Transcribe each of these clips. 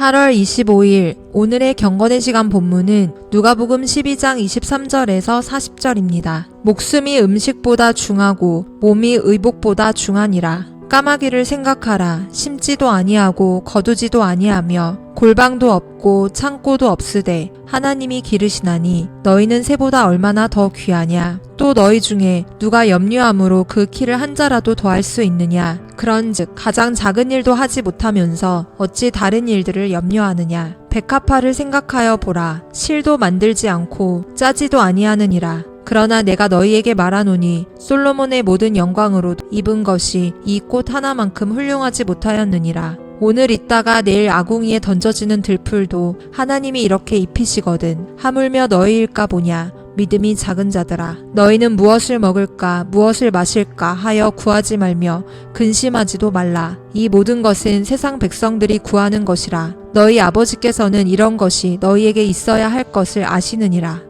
8월 25일 오늘의 경건의 시간 본문은 누가복음 12장 23절에서 40절입니다. 목숨이 음식보다 중하고 몸이 의복보다 중하니라. 까마귀를 생각하라. 심지도 아니하고 거두지도 아니하며 골방도 없고 창고도 없으되 하나님이 기르시나니 너희는 새보다 얼마나 더 귀하냐. 또 너희 중에 누가 염려함으로 그 키를 한 자라도 더할 수 있느냐. 그런즉 가장 작은 일도 하지 못하면서 어찌 다른 일들을 염려하느냐. 백합화를 생각하여 보라. 실도 만들지 않고 짜지도 아니하느니라. 그러나 내가 너희에게 말하노니 솔로몬의 모든 영광으로 입은 것이 이 꽃 하나만큼 훌륭하지 못하였느니라. 오늘 있다가 내일 아궁이에 던져지는 들풀도 하나님이 이렇게 입히시거든. 하물며 너희일까 보냐. 믿음이 작은 자들아. 너희는 무엇을 먹을까, 무엇을 마실까 하여 구하지 말며 근심하지도 말라. 이 모든 것은 세상 백성들이 구하는 것이라. 너희 아버지께서는 이런 것이 너희에게 있어야 할 것을 아시느니라.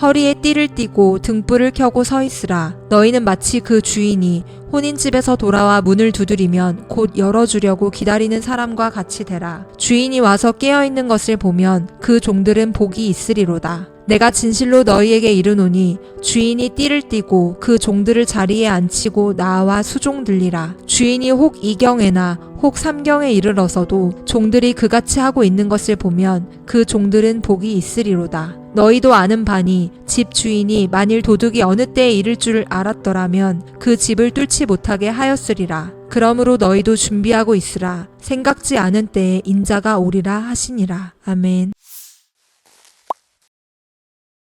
허리에 띠를 띠고 등불을 켜고 서 있으라. 너희는 마치 그 주인이 혼인집에서 돌아와 문을 두드리면 곧 열어주려고 기다리는 사람과 같이 되라. 주인이 와서 깨어있는 것을 보면 그 종들은 복이 있으리로다. 내가 진실로 너희에게 이르노니 주인이 띠를 띠고 그 종들을 자리에 앉히고 나와 수종 들리라. 주인이 혹 이경에나 혹 삼경에 이르러서도 종들이 그같이 하고 있는 것을 보면 그 종들은 복이 있으리로다. 너희도 아는 바니 집 주인이 만일 도둑이 어느 때에 이를 줄 알았더라면 그 집을 뚫지 못하게 하였으리라. 그러므로 너희도 준비하고 있으라. 생각지 않은 때에 인자가 오리라 하시니라. 아멘.